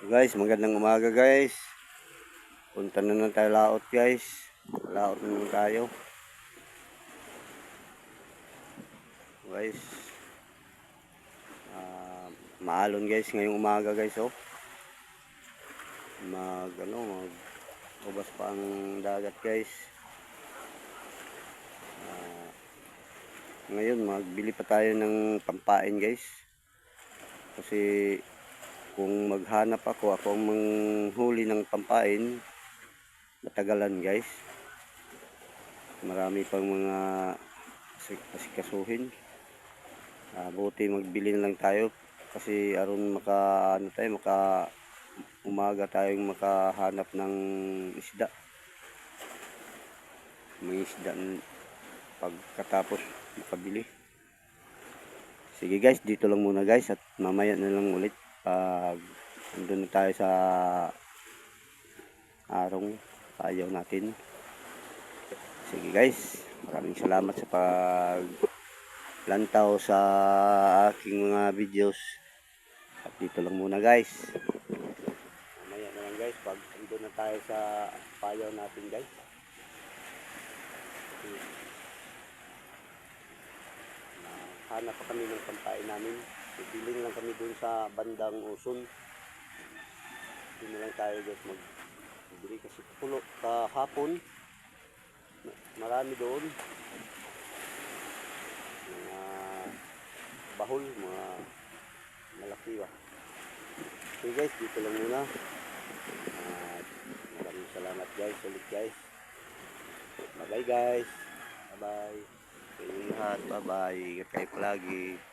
Guys, magandang umaga guys. Punta na lang tayo laot guys. Laot na tayo. Guys. ah, maalon guys ngayong umaga guys oh. Mag ano, mag ubas pa ang dagat guys. Ah, ngayon magbili pa tayo ng pampain guys. Kasi kung maghanap ako, ako ang manghuli ng pampain, matagalan guys. Marami pang mga asik- asikasuhin. Ah, buti magbili na lang tayo kasi aron maka ano tayo maka umaga tayong makahanap ng isda. May isda pagkatapos makabili. Sige guys, dito lang muna guys at mamaya na lang ulit pag nandun na tayo sa arong payaw natin. Sige guys, maraming salamat sa pag lantaw sa aking mga videos. At dito lang muna guys. Mamaya na lang guys pag nandun na tayo sa payaw natin guys. hanap pa kami ng pampain namin. Bibiling lang kami dun sa bandang Uson. Na lang tayo guys mag bili kasi pulo kahapon. ma- Marami doon. Mga bahol, mga malaki ba. Okay guys, dito lang muna. At maraming salamat guys, ulit guys. Bye bye guys. Bye bye. Lahat. Bye bye. Ingat kayo palagi.